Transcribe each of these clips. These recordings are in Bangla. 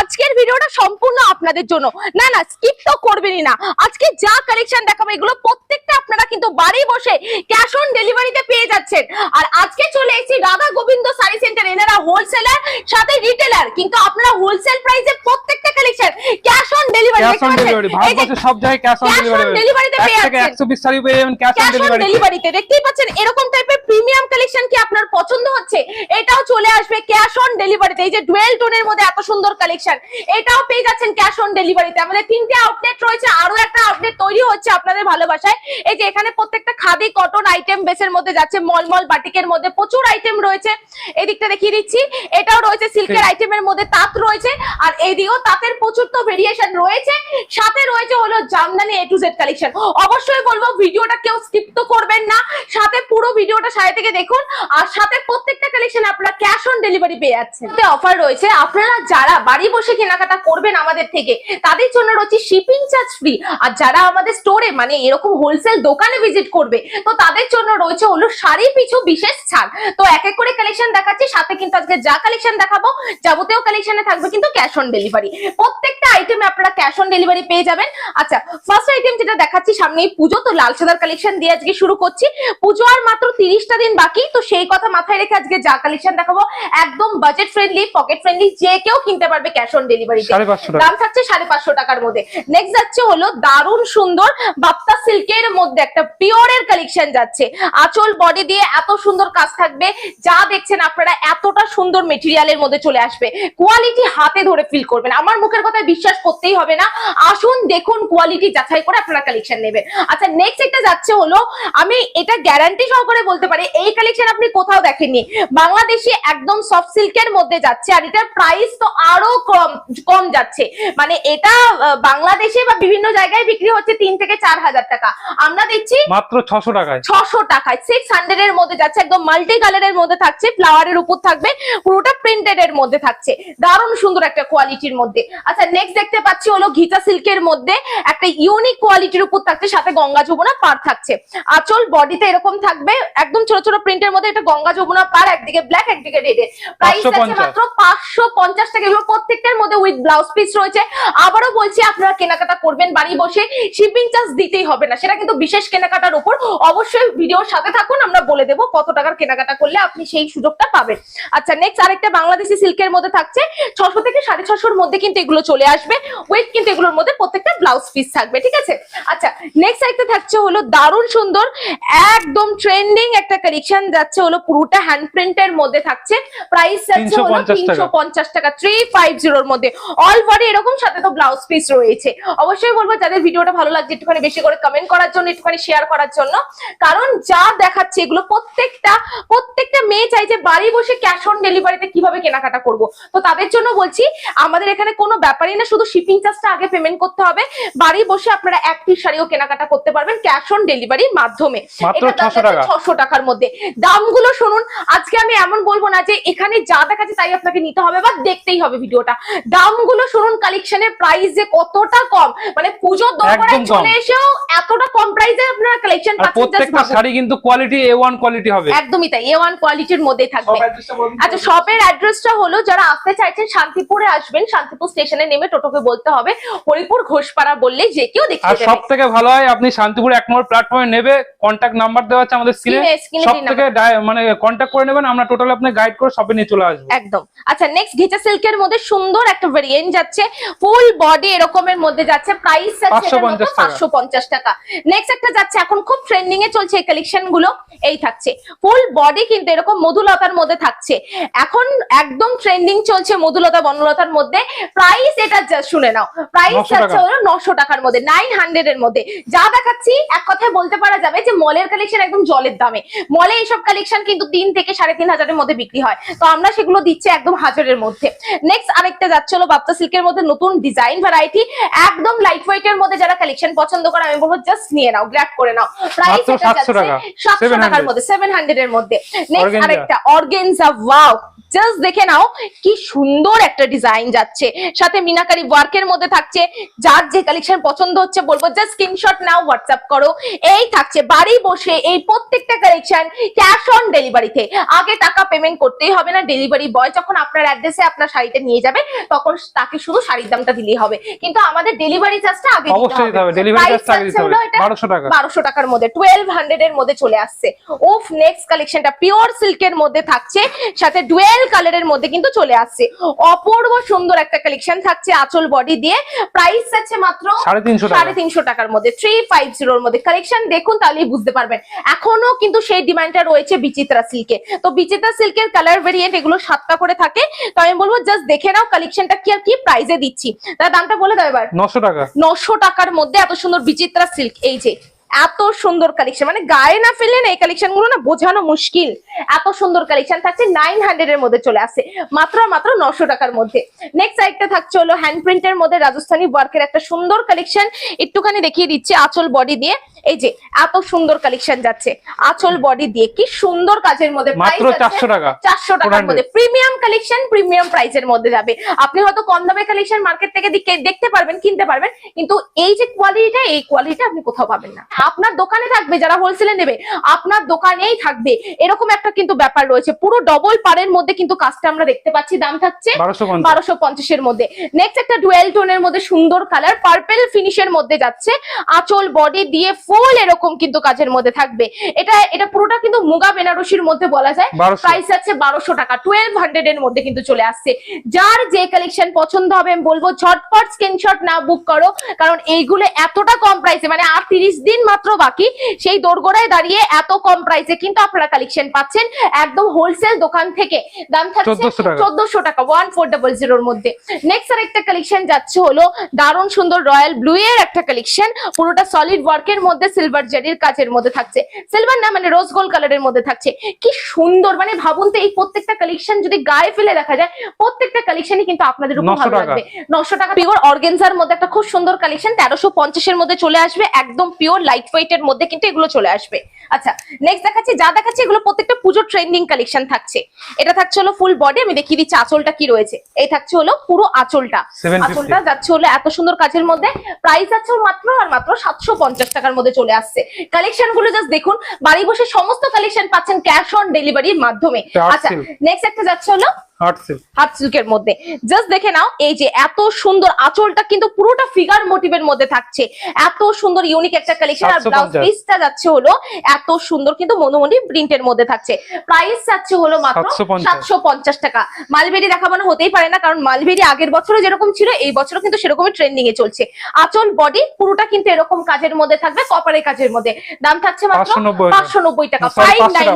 আজকের ভিডিওটা সম্পূর্ণ আপনাদের জন্য। না না স্কিপ তো করবেনই না। আজকে যা কালেকশন দেখাবো এগুলো প্রত্যেকটা আপনারা কিন্তু বাড়ি বসে ক্যাশ অন ডেলিভারিতে পেয়ে যাচ্ছেন। আর আজকে চলে এসেছি রাধা গোবিন্দ শাড়ি সেন্টার এনারা হোলসেলার সাথে রিটেলার কিন্তু আপনারা হোলসেল প্রাইসে প্রত্যেকটা collection cash on delivery cash on delivery ভারতবর্ষের সব জায়গায় cash on cash on delivery delivery তে পেয়ে যাচ্ছেন। 120 শাড়ি পেয়ে যাবেন ক্যাশ অন ডেলিভারিতে দেখতেই পাচ্ছেন এরকম টাইপের প্রিমিয়াম কালেকশন কি আপনার পছন্দ হচ্ছে? এটাও চলে আসবে ক্যাশ অন ডেলিভারিতে এই যে ডুয়েল টোনের মধ্যে এত সুন্দর কালেকশন এটাও পেয়ে যাচ্ছেন ক্যাশ অন ডেলিভারিতে আমাদের তিনটে আউটলেট রয়েছে। আরও একটা আউটলেট তৈরি হচ্ছে আপনাদের ভালোবাসায়। এই যে এখানে প্রত্যেকটা খাদি কটন আইটেম বেসের মধ্যে যাচ্ছে মলমল বাটিকের মধ্যে প্রচুর আইটেম রয়েছে। এদিকটা দেখিয়ে দিচ্ছি। এটাও রয়েছে সিল্কের আইটেমের মধ্যে তাঁত রয়েছে। আর এইদিকেও তাঁতের প্রচুর তো ভেরিয়েশন রয়েছে। সাথে রয়েছে হলো jamdani A to Z collection অবশ্যই বলব ভিডিওটা কেউ স্কিপ তো করবেন না। সাথে পুরো ভিডিওটা সাথে থেকে দেখুন। আর সাথে প্রত্যেকটা কালেকশন আপনারা ক্যাশ অন ডেলিভারি পেয়ে যাচ্ছেন। অফার রয়েছে। আপনারা যারা বাড়ি বসে কেনাকাটা করবেন আমাদের থেকে। তাদের জন্য রয়েছে শিপিং চার্জ ফ্রি আর যারা আমাদের স্টোরে মানে এরকম হোলসেল দোকানে ভিজিট করবে, তো তাদের জন্য রয়েছে হলো শাড়ি পিছু বিশেষ ছাড়। তো এক এক করে কালেকশন দেখাচ্ছি, সাথে কিন্তু আজকে যা কালেকশন দেখাবো, যাবতীয় কালেকশনে থাকবে কিন্তু ক্যাশ অন ডেলিভারি প্রত্যেকটা আইটেমে আপনারা ক্যাশ অন ডেলিভারি পেয়ে যাবেন। আচ্ছা ফার্স্ট আইটেম যেটা দেখাচ্ছি, সামনেই পুজো, তো লাল সাদার কালেকশন দিয়ে আজকে শুরু করছি। পুজো আর মাত্র তিরিশটা দিন বাকি, তো সেই কথা মাথায় রেখে আজকে যা কালেকশন দেখাবো, একদম বাজেট ফ্রেন্ডলি পকেট ফ্রেন্ডলি যে কেউ কিনতে পারবে ক্যাশ অন ডেলিভারি দাম থাকছে সাড়ে পাঁচশো টাকার মধ্যে। নেক্সট যাচ্ছে হলো দারুণ সুন্দর বাপ্তা সিল্কের মধ্যে একটা পিওরের কালেকশন যাচ্ছে। আঁচল বডি দিয়ে এত সুন্দর কাজ থাকবে যা দেখছেন আপনারা এতটা সুন্দর মেটেরিয়ালের মধ্যে চলে আসবে। কোয়ালিটি হাতে ধরে ফিল করবেন। আমার মুখের কথায় বিশ্বাস করতেই হবে না। আসুন দেখুন কোয়ালিটি যাচাই করে আপনারা কালেকশন নেবেন। আচ্ছা নেক্সট একটা যাচ্ছে হলো আমি এটা গ্যারান্টি সহকারে বলতে পারি এই কালেকশন আপনি কোথাও দেখেননি। বাংলাদেশে একদম সফট সিল্কের মধ্যে যাচ্ছে আর এটার প্রাইস তো আরও কম কম যাচ্ছে। মানে এটা বাংলাদেশে বা বিভিন্ন জায়গায় বিক্রি হচ্ছে তিন থেকে চার হাজার টাকা। আমরা দেখছি মাত্র 600 টাকায়। ছশো টাকায়। সিক্স হান্ড্রেড এর মধ্যে যাচ্ছে একদম মাল্টি কালারের মধ্যে থাকছে ফ্লাওয়ারের উপর থাকবে পুরোটা প্রিন্টেড এর মধ্যে থাকছে। দারুণ সুন্দর একটা কোয়ালিটির মধ্যে। আচ্ছা নেক্সট দেখতে পাচ্ছি হলো ঘিচা সিল্কের মধ্যে একটা ইউনিক কোয়ালিটির উপর থাকছে সাথে গঙ্গা যমুনা পার থাকছে। আঁচল বডিতে এরকম থাকবে একদম ছোট ছোট প্রিন্টের মধ্যে এটা গঙ্গা যমুনা পার একদিকে ব্ল্যাক একদিকে রেড প্রাইস আছে মাত্র পাঁচশো পঞ্চাশ টাকা। এগুলো প্রত্যেকটার মধ্যে উইথ ব্লাউজ পিস রয়েছে। আবারও বলছি আপনারা কেনাকাটা করবেন বাড়ি বসে শিপিং চার্জ দিতেই হবে না। সেটা কিন্তু বিশেষ কেনাকাটার উপর অবশ্যই ভিডিওর সাথে থাকুন আমরা বলে দেবো কত টাকার কেনাকাটা করলে আপনি সেই সুযোগটা পাবেন। আচ্ছা নেক্সট আরেকটা বাংলাদেশি সিল্কের মধ্যে থাকছে। ছশো থেকে সাড়ে ছশোর মধ্যে কিন্তু এগুলো চলে আসবে। ওয়েট কিন্তু এগুলোর মধ্যে প্রত্যেকটা ব্লাউজ পিস থাকবে ঠিক আছে? আচ্ছা নেক্সট একটা থাকছে হলো দারুণ সুন্দর একদম ট্রেন্ডিং একটা কালেকশন যাচ্ছে হলো পুরোটা হ্যান্ড প্রিন্টের মধ্যে থাকছে। প্রাইস যাচ্ছে হলো তিনশো পঞ্চাশ টাকা। থ্রি ফাইভ জিরোর মধ্যে। অল বডি এরকম সাথে তো ব্লাউজ পিস রয়েছে। অবশ্যই বলব, যাদের ভিডিওটা ভালো লাগছে একটুখানি বেশি করে কমেন্ট করার জন্য, একটুখানি শেয়ার করার জন্য। কারণ যা দেখাচ্ছে এগুলো প্রত্যেকটা প্রত্যেকটা মেয়ে চাই যে বাড়ি বসে ক্যাশ অন ডেলিভারিতে কীভাবে কেনাকাটা করব। তো তাদের জন্য বলছি আমাদের এখানে কোনো ব্যাপারই না শুধু শিপিং চার্জটা আগে পেমেন্ট করতে হবে। বাড়ি বসে আপনারা এক পিস শাড়িও কেনাকাটা করতে পারবেন ক্যাশ অন ডেলিভারির মাধ্যমে। মাত্র এটা দাম 600 টাকা। ছশো টাকার মধ্যে। দামগুলো শুনুন আজকে আমি এমন বলব না যে এখানে যা দেখাচ্ছে তাই আপনাকে নিতে হবে বা দেখতেই হবে ভিডিওটা। দামগুলো শুনুন কালেকশনের প্রাইস যে কতটা কম মানে পুজোর দরবারে চলে এসেও এতটা কম প্রাইসে আপনারা কালেকশন পাচ্ছেন প্রত্যেকটা শাড়ি কিন্তু কোয়ালিটি এ ওয়ান কোয়ালিটি হবে। একদমই তাই এ ওয়ান কোয়ালিটির মধ্যেই থাকবে। আচ্ছা শপের অ্যাড্রেসটা হলো যারা আসতে চাইছেন শান্তিপুরে আসবেন শান্তিপুর স্টেশনে নেমে টোটোকে বলতে হবে। হরিপুর ঘোষপাড়া বললেই যে কেউ আর দেখিয়ে সব থেকে ভালো হয় আপনি শান্তিপুর এক নম্বর প্ল্যাটফর্মে নেবে কন্ট্যাক্ট নাম্বার দেওয়া আছে আমাদের স্ক্রিনে সব থেকে মানে কন্ট্যাক্ট করে নেবেন আমরা টোটাল আপনি গাইড করে সবে নিয়ে চলে আসব। একদম। আচ্ছা নেক্সট ঘেচা সিল্কের মধ্যে সুন্দর একটা ভেরিয়েন্ট যাচ্ছে। ফুল বডি এরকমের মধ্যে যাচ্ছে। প্রাইস আছে 550 টাকা। পাঁচশো পঞ্চাশ টাকা। নেক্সট একটা যাচ্ছে এখন খুব ট্রেন্ডিং এ চলছে এই কালেকশনগুলো। এই থাকছে। ফুল বডি কিন্তু এরকম মধুলতার মধ্যে থাকছে। এখন একদম ট্রেন্ডিং চলছে মধুলতা বনলতার মধ্যে। প্রাইস এটা শুনে নাও। প্রাইস 900 যাচ্ছে। হলো নশো টাকার মধ্যে নাইন হান্ড্রেড এর মধ্যে। যা দেখাচ্ছি এক কথায় বলতে পারা যাবে যে মলের কালেকশন একদম জলের দামে। মলে এইসব কালেকশন কিন্তু তিন থেকে সাড়ে তিন হাজারের মধ্যে বিক্রি হয়। তো আমরা সেগুলো দিচ্ছি একদম হাজারের মধ্যে। নেক্সট আরেকটা যাচ্ছে হলো বাপ্তা সিল্কের মধ্যে নতুন ডিজাইন ভ্যারাইটি একদম লাইট ওয়েট এর মধ্যে যারা কালেকশন পছন্দ করে আমি বলব জাস্ট নিয়ে নাও গ্র্যাপ করে নাও। প্রাইস মাত্র 700 সাতশো টাকার মধ্যে সেভেন হান্ড্রেড এর মধ্যে। Next Organza। আরেকটা অর্গেনজা ওয়াও জাস্ট দেখে নাও কি সুন্দর একটা ডিজাইন যাচ্ছে। সাথে মিনাকারি ওয়ার্কের মধ্যে থাকছে। যার যে কালেকশন পছন্দ হচ্ছে বলব জাস্ট স্ক্রিনশট নাও হোয়াটসঅ্যাপ করো। এই থাকছে বাড়ি বসে এই প্রত্যেকটা কালেকশন ক্যাশ অন ডেলিভারিতে আগে টাকা পেমেন্ট করতেই হবে না ডেলিভারি বয় যখন আপনার অ্যাড্রেসে আপনার শাড়িটা নিয়ে যাবে তখন তাকে শুধু শাড়ির দামটা দিলেই হবে। কিন্তু আমাদের ডেলিভারি চার্জটা আগে দিতে হবে। হবে। ডেলিভারি Price আগে দিতে হবে। টাকা। টাকার মধ্যে টুয়েলভ হান্ড্রেড এর মধ্যে চলে আসছে। ওফ নেক্সট কালেকশনটা পিওর সিল্কের মধ্যে থাকছে সাথে ডুয়েল কালারের মধ্যে কিন্তু চলে আসছে। অপূর্ব সুন্দর একটা কালেকশন থাকছে আঁচল বডি দিয়ে। প্রাইস আছে মাত্র সাড়ে তিনশো টাকার মধ্যে থ্রি ফাইভ জিরোর মধ্যে। কালেকশন দেখুন তাহলেই বুঝতে পারবেন। এখনও কিন্তু সেই ডিমান্ডটা রয়েছে বিচিত্রা সিল্কে তো বিচিত্রা সিল্কের কালার ভেরিয়েন্ট এগুলো সাতটা করে থাকে। তো আমি বলব জাস্ট দেখে নাও কালেকশনটা কি আর কি প্রাইসে দিচ্ছি। তার দামটা বলে দাও এবার। নশো টাকা। নশো টাকার মধ্যে এত সুন্দর বিচিত্রা সিল্ক এই যে। এত সুন্দর কালেকশন মানে গায়ে না ফেললে না এই কালেকশনগুলো না বোঝানো মুশকিল। এত সুন্দর কালেকশন থাকছে নাইন হান্ড্রেড এর মধ্যে চলে আসে, মাত্র মাত্র নশো টাকার মধ্যে। নেক্সট সাইডটা থাকছে হলো হ্যান্ড প্রিন্টের মধ্যে রাজস্থানী ওয়ার্কের একটা সুন্দর কালেকশন একটুখানি দেখিয়ে দিচ্ছে আচল বডি দিয়ে। এই যে এত সুন্দর কালেকশন যাচ্ছে। আঁচল বডি দিয়ে কি সুন্দর কাজের মধ্যে মাত্র 400 টাকা। চারশো টাকার মধ্যে। প্রিমিয়াম কালেকশন প্রিমিয়াম প্রাইসের মধ্যে যাবে। আপনি হয়তো কম দামে কালেকশন মার্কেট থেকে দেখতে পারবেন কিনতে পারবেন কিন্তু এই যে কোয়ালিটিটা এই কোয়ালিটি আপনি কোথাও পাবেন না। আপনার দোকানে থাকবে যারা হোলসেলে নেবে আপনার দোকানেই থাকবে। এরকম একটা কিন্তু ব্যাপার রয়েছে। পুরো ডবল পারের মধ্যে কিন্তু কাজটা আমরা দেখতে পাচ্ছি। দাম থাকছে বারোশো পঞ্চাশ। বারোশো পঞ্চাশের মধ্যে। নেক্সট একটা ডুয়েল টোনের মধ্যে সুন্দর কালার পার্পেল ফিনিশের মধ্যে যাচ্ছে। আঁচল বডি দিয়ে ফুল এরকম কিন্তু কাজের মধ্যে থাকবে। এটা এটা পুরোটা কিন্তু মুগা বেনারসির মধ্যে বলা যায়। প্রাইস আছে বারোশো টাকা। টুয়েলভ হান্ড্রেড এর মধ্যে কিন্তু চলে আসছে। যার যে কালেকশন পছন্দ হবে আমি বলব ঝটপট স্ক্রিনশট না বুক করো। কারণ এইগুলো এতটা কম প্রাইসে মানে আর তিরিশ দিন মাত্র বাকি। সেই দোরগোড়ায় দাঁড়িয়ে এত কম প্রাইসে কিন্তু আপনারা কালেকশন পাচ্ছেন। একদম হোলসেল দোকান থেকে। দাম থাকছে 1400 টাকা। চোদ্দশো টাকা ওয়ান ফোর ডাবল জিরোর মধ্যে। নেক্সট আর একটা কালেকশন যাচ্ছে হলো দারুণ সুন্দর রয়্যাল ব্লু এর একটা কালেকশন পুরোটা সলিড ওয়ার্কের মধ্যে সিলভার জারির কাজের মধ্যে থাকছে। সিলভার না মানে রোজ গোল্ড কালারের মধ্যে থাকছে। কি সুন্দর মানে ভাবুন তো এই প্রত্যেকটা কালেকশন যদি গায়ে ফেলে দেখা যায় প্রত্যেকটা কালেকশনই কিন্তু আপনাদের উপর ভালো। লাগবে। নশো টাকা পিওর অর্গেনজার মধ্যে একটা খুব সুন্দর কালেকশন তেরোশো পঞ্চাশের মধ্যে চলে আসবে একদম পিওর লাইট ওয়েট এর মধ্যে কিন্তু এগুলো চলে আসবে। আচ্ছা নেক্সট দেখাচ্ছি যা দেখাচ্ছি এগুলো প্রত্যেকটা পুজো ট্রেন্ডিং কালেকশন থাকছে। এটা থাকছে হলো ফুল বডি আমি দেখিয়ে দিচ্ছি আঁচলটা কি রয়েছে। এই থাকছে হলো পুরো আঁচলটা। আঁচলটা যাচ্ছে হলো এত সুন্দর কাজের মধ্যে। প্রাইস আছে মাত্র আর মাত্র সাতশো পঞ্চাশ টাকার মধ্যে চলে আসছে। কালেকশনগুলো জাস্ট দেখুন বাড়ি বসে সমস্ত কালেকশন পাচ্ছেন ক্যাশ অন ডেলিভারির মাধ্যমে। আচ্ছা নেক্সট একটা যাচ্ছে হলো হাত সিল্কের মধ্যে। জাস্ট দেখে নাও এই যে এত সুন্দর আঁচলটা কিন্তু পুরোটা ফিগার মোটিভের মধ্যে থাকছে। এত সুন্দর ইউনিক একটা কালেকশন আর ব্লাউজ পিসটা যাচ্ছে হলো এত সুন্দর কিন্তু মনোমণি প্রিন্টের মধ্যে থাকছে। প্রাইস যাচ্ছে হলো মাত্র সাতশো পঞ্চাশ। টাকা। মালবেরি দেখাবানো হতেই পারে না কারণ মালবেরি আগের বছরও যেরকম ছিল এই বছরও কিন্তু সেরকমই ট্রেন্ডিং এ চলছে। আঁচল বডি পুরোটা কিন্তু এরকম কাজের মধ্যে থাকবে কপারের কাজের মধ্যে। দাম থাকছে মাত্র পাঁচশো নব্বই টাকা। ফাইভ নাইন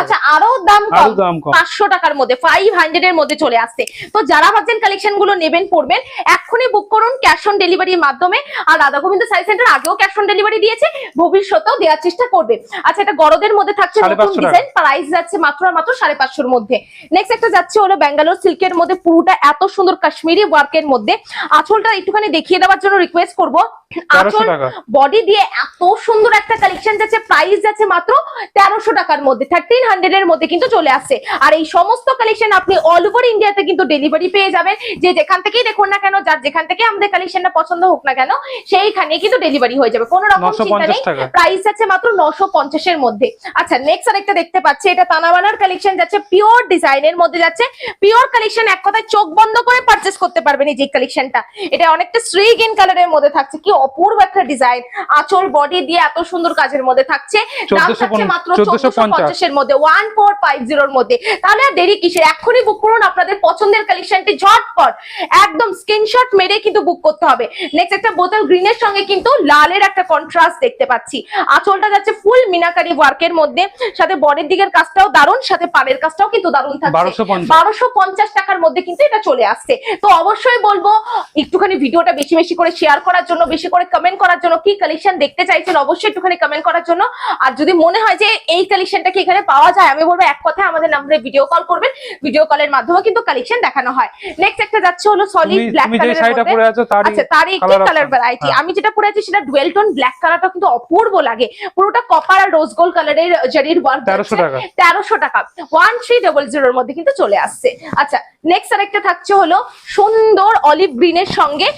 আচ্ছা আরও দাম কম দাম কম। পাঁচশো টাকার মধ্যে ফাইভ হান্ড্রেড এর মধ্যে চলে আসছে। তো যারা ভাবছেন কালেকশনগুলো নেবেন পড়বেন এক্ষুনি বুক করুন ক্যাশ অন ডেলিভারির মাধ্যমে। আর রাধা গোবিন্দ সাই সেন্টার আগেও ক্যাশ অন ডেলিভারি দিয়েছে ভবিষ্যতেও দেওয়ার চেষ্টা করবে। আচ্ছা এটা গরদের মধ্যে থাকছে নতুন ডিজাইন প্রাইস যাচ্ছে মাত্র আর মাত্র সাড়ে পাঁচশোর মধ্যে। নেক্সট একটা যাচ্ছে হলো ব্যাঙ্গালোর সিল্কের মধ্যে পুরোটা এত সুন্দর কাশ্মীরি ওয়ার্কের মধ্যে। আঁচলটা একটুখানি দেখিয়ে দেওয়ার জন্য রিকোয়েস্ট করব। আঁচল বডি দিয়ে এত সুন্দর একটা কালেকশন যাচ্ছে প্রাইস যাচ্ছে মাত্র তেরোশো টাকার মধ্যে থার্টিন হান্ড্রেড এর মধ্যে কিন্তু চলে আসছে। আর এই সমস্ত কালেকশন আপনি অল ওভার ইন্ডিয়াতে কিন্তু ডেলিভারি পেয়ে যাবেন। যে যেখান থেকেই দেখুন না কেন যার যেখান থেকে আমাদের কালেকশনটা পছন্দ হোক না কেন সেইখানে কিন্তু ডেলিভারি হয়ে যাবে। কোনো রকম 950 চিন্তা নেই। প্রাইস আছে মাত্র নশো পঞ্চাশের মধ্যে। আচ্ছা নেক্সট আরেকটা দেখতে পাচ্ছি। এটা তানাবানার কালেকশন যাচ্ছে পিওর ডিজাইনের মধ্যে যাচ্ছে। পিওর কালেকশন এক কথায় চোখ বন্ধ করে পারচেস করতে পারবেন এই যে কালেকশনটা এটা অনেকটা শ্রী গ্রিন কালারের মধ্যে থাকছে। কি অপূর্ব একটা ডিজাইন আঁচল বডি দিয়ে এত সুন্দর কাজের মধ্যে থাকছে। দাম থাকছে মাত্র চোদ্দশো পঞ্চাশের মধ্যে ওয়ান ফোর ফাইভ জিরোর মধ্যে। তাহলে আর দেরি কিসের? বুক করুন আপনাদের পছন্দের কালেকশনটি ঝটপট। একদম স্ক্রিনশট মেরে কিন্তু বুক করতে হবে। নেক্সট একটা বোতল গ্রিনের সঙ্গে কিন্তু লালের একটা কন্ট্রাস্ট দেখতে পাচ্ছি। আঁচলটা যাচ্ছে ফুল মিনাকারি ওয়ার্কের মধ্যে। সাথে বডির দিকের কাজটাও দারুণ সাথে পাড়ের কাজটাও কিন্তু দারুণ থাকছে। বারোশো পঞ্চাশ। টাকার মধ্যে কিন্তু এটা চলে আসছে। তো অবশ্যই বলব একটুখানি ভিডিওটা বেশি বেশি করে শেয়ার করার জন্য বেশি করে কমেন্ট করার জন্য কি কালেকশন দেখতে চাইছেন অবশ্যই একটুখানি কমেন্ট করার জন্য। আর যদি মনে হয় যে এই কালেকশনটা কি এখানে পাওয়া যায় আমি বলব এক কথা আমাদের নাম্বারে ভিডিও কল করবেন। ভিডিও কলের মাধ্যমে কিন্তু কালেকশন দেখানো হয়। নেক্সট একটা যাচ্ছে হলো সলিড ব্ল্যাক কালারের তারই আচ্ছা তারই একটি কালার ভ্যারাইটি। আমি যেটা পরে আছি সেটা ডুয়েল টোন ব্ল্যাক কালারটা কিন্তু অপূর্ব লাগে। পুরোটা কপার আর রোজ গোল্ড কালারের জারির ওয়ার্ক 1300 টাকা। তেরোশো টাকা। ওয়ান থ্রি ডবল জিরোর মধ্যে কিন্তু চলে আসছে। আচ্ছা নেক্সট আরেকটা থাকছে হলো সুন্দর অলিভ গ্রিনের সঙ্গে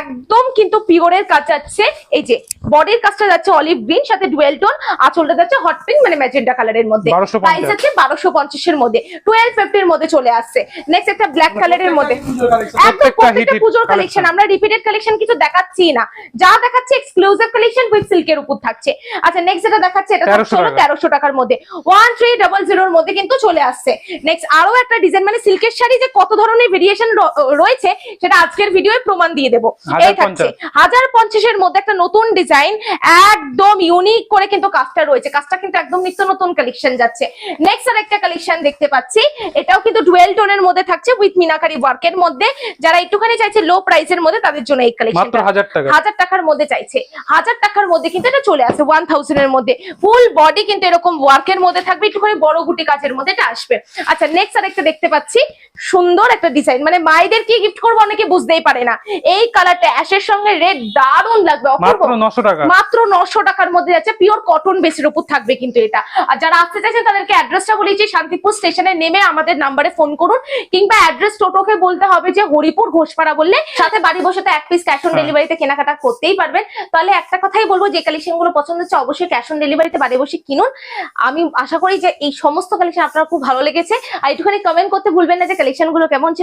একদম কিন্তু পিওরের কাজ যাচ্ছে। এই যে বডির কাজটা যাচ্ছে অলিভ গ্রিন সাথে ডুয়েল টোন আঁচলটা যাচ্ছে হট পিঙ্ক মানে ম্যাজেন্টা কালারের মধ্যে। প্রাইস আছে বারোশো পঞ্চাশের মধ্যে। টুয়েলভ ফিফটির মধ্যে চলে আসছে। নেক্সট একটা ব্ল্যাক কালারের মধ্যে। একদম প্রত্যেকটা পুজোর কালেকশন আমরা রিপিটেড কালেকশন কিছু দেখাচ্ছি না। যা দেখাচ্ছে এক্সক্লুসিভ কালেকশন উইথ সিল্কের উপর থাকছে। আচ্ছা নেক্সট যেটা দেখাচ্ছে এটা 1300 থাকছে হলো তেরোশো টাকার মধ্যে। ওয়ান থ্রি ডাবল জিরোর মধ্যে কিন্তু চলে আসছে। নেক্সট আরও একটা ডিজাইন মানে সিল্কের শাড়ি যে কত ধরনের ভেরিয়েশন রয়েছে সেটা আজকের ভিডিওয়ে প্রমাণ দিয়ে দেবো। এই থাকছে হাজার পঞ্চাশের মধ্যে একটা নতুন ডিজাইন একদম ইউনিক করে কিন্তু কাজটা রয়েছে। কাজটা কিন্তু একদম নিত্য নতুন কালেকশন যাচ্ছে। নেক্সট আর একটা কালেকশন দেখতে পাচ্ছি। এটাও কিন্তু ডুয়েল টোনের মধ্যে থাকছে উইথ মিনাকারি ওয়ার্কের মধ্যে। যারা একটুখানি চাইছে লো প্রাইসের মধ্যে তাদের জন্য এই কালেকশন হাজার টাকার মধ্যে চাইছে। হাজার টাকার মধ্যে কিন্তু এটা চলে আসে ওয়ান থাউজেন্ড এর মধ্যে। ফুল বডি কিন্তু এরকম ওয়ার্কের মধ্যে থাকবে। একটুখানি বড় গুটি কাজের মধ্যে এটা আসবে। আচ্ছা নেক্সট আরেকটা দেখতে পাচ্ছি। সুন্দর একটা ডিজাইন মানে মায়েদের কি গিফট করব অনেকে বুঝতেই পারে না। এই কালারটা অ্যাশের সঙ্গে রেড দারুণ লাগবে মাত্র নশো টাকার মধ্যে যাচ্ছে পিওর কটন বেসের উপর থাকবে কিন্তু এটা। আর যারা আসতে চাইছেন তাদেরকে অ্যাড্রেসটা বলেছি শান্তিপুর স্টেশনে নেমে আমাদের নাম্বারে ফোন করুন কিংবা অ্যাড্রেস টোটোকে বলতে হবে যে হরিপুর ঘোষপাড়া বললে সাথে বাড়ি বসে তো এক পিস ক্যাশ অন। ডেলিভারিতে কেনাকাটা করতেই পারবেন। তাহলে একটা কথাই বলব যে কালেকশনগুলো পছন্দ হচ্ছে অবশ্যই ক্যাশ অন ডেলিভারিতে বাড়ি বসে কিনুন। আমি আশা করি যে এই সমস্ত কালেকশন আপনার খুব ভালো লেগেছে। আর একটুখানি কমেন্ট করতে ভুলবেন না যে কালেকশন গুলো কেমন ছিল?